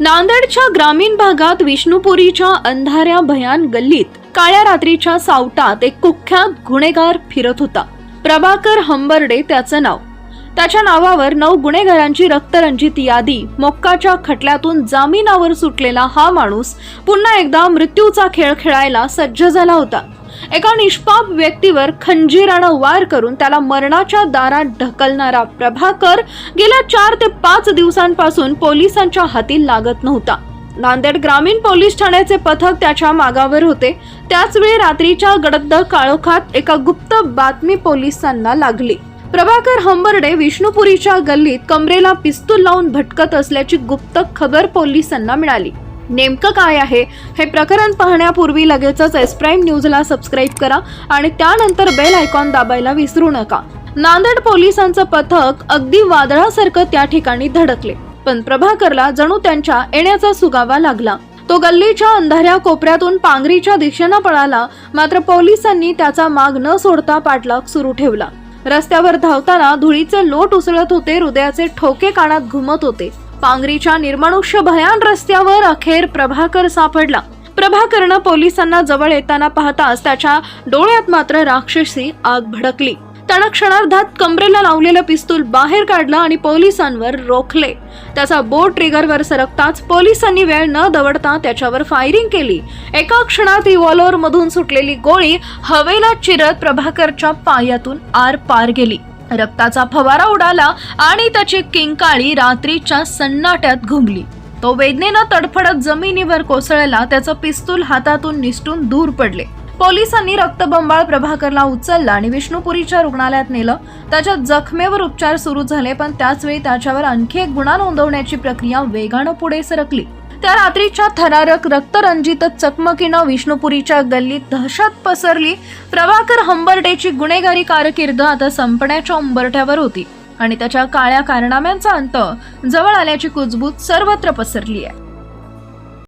नांदेडच्या ग्रामीण भागात विष्णुपुरीच्या अंधाऱ्या भयान गल्लीत काळ्या रात्रीच्या सावटात एक कुख्यात गुन्हेगार फिरत होता. प्रभाकर हंबर्डे त्याचं नाव. त्याच्या नावावर नऊ गुन्हेगारांची रक्तरंजित यादी मोक्काच्या खटल्यातून जामिनावर सुटलेला हा माणूस पुन्हा एकदा मृत्यूचा खेळ खेळायला सज्ज झाला होता. एका निष्पाप व्यक्तीवर खंजीरानं वार करून त्याला मरणाच्या दारात ढकलणारा प्रभाकर गेल्या चार ते पाच दिवसांपासून पोलिसांच्या हाती लागत नव्हता. नांदेड ग्रामीण पोलीस ठाण्याचे पथक त्याच्या मागावर होते. त्याचवेळी रात्रीच्या गडद काळोखात एका गुप्त बातमी पोलिसांना लागली. प्रभाकर हंबर्डे विष्णुपुरीच्या गल्लीत कमरेला पिस्तूल लावून भटकत असल्याची गुप्त खबर पोलिसांना मिळाली. नेमकं काय आहे हे प्रकरण पाहण्यापूर्वी लगेचच एस प्राईम न्यूजला सबस्क्राईब करा आणि त्यानंतर बेल आयकॉन दाबायला विसरू नका. नांदेड पोलिसांचं पथक अगदी वादळासारखं त्या ठिकाणी धडकले. पण प्रभाकरला जणू त्यांच्या येण्याचा सुगावा लागला. तो गल्लीच्या अंधाऱ्या कोपऱ्यातून पांगरीच्या दिशेनं पळाला मात्र पोलिसांनी त्याचा माग न सोडता पाठलाग सुरू ठेवला. रस्त्यावर धावताना धुळीचे लोट उसळत होते हृदयाचे ठोके कानात घुमत होते. पांगरीच्या निर्मनुष्य भयान रस्त्यावर अखेर प्रभाकर सापडला. प्रभाकरनं पोलिसांना जवळ येताना पाहताच त्याच्या डोळ्यात मात्र राक्षसी आग भडकली. त्यानं क्षणार्धात कमरेला लावलेलं पिस्तूल बाहेर काढलं आणि पोलिसांवर रोखले. त्याचा बोट ट्रिगरवर सरकताच पोलिसांनी वेळ न दवडता त्याच्यावर फायरिंग केली. एका क्षणात रिव्हॉल्वर मधून सुटलेली गोळी हवेला चिरत प्रभाकरच्या पायातून आर पार गेली. रक्ताचा फवारा उडाला आणि त्याची किंकाळी रात्रीच्या सन्नाट्यात घुमली तो वेदनेनं तडफडत जमिनीवर कोसळला त्याचं पिस्तूल हातातून निसटून दूर पडले. पोलिसांनी रक्तबंबाळ प्रभाकरला उचललं आणि विष्णुपुरीच्या रुग्णालयात नेलं. त्याच्या जखमेवर उपचार सुरू झाले पण त्याचवेळी त्याच्यावर आणखी एक गुन्हा नोंदवण्याची प्रक्रिया वेगानं पुढे सरकली. त्या रात्रीच्या थरारक रक्तरंजित चकमकीनं विष्णुपुरीच्या गल्लीत दहशत पसरली. प्रभाकर हंबर्डेची गुन्हेगारी कारकीर्द आता संपण्याच्या उंबरठ्यावर होती आणि त्याच्या काळ्या कारनाम्यांचा अंत जवळ आल्याची कुजबूज सर्वत्र पसरली आहे.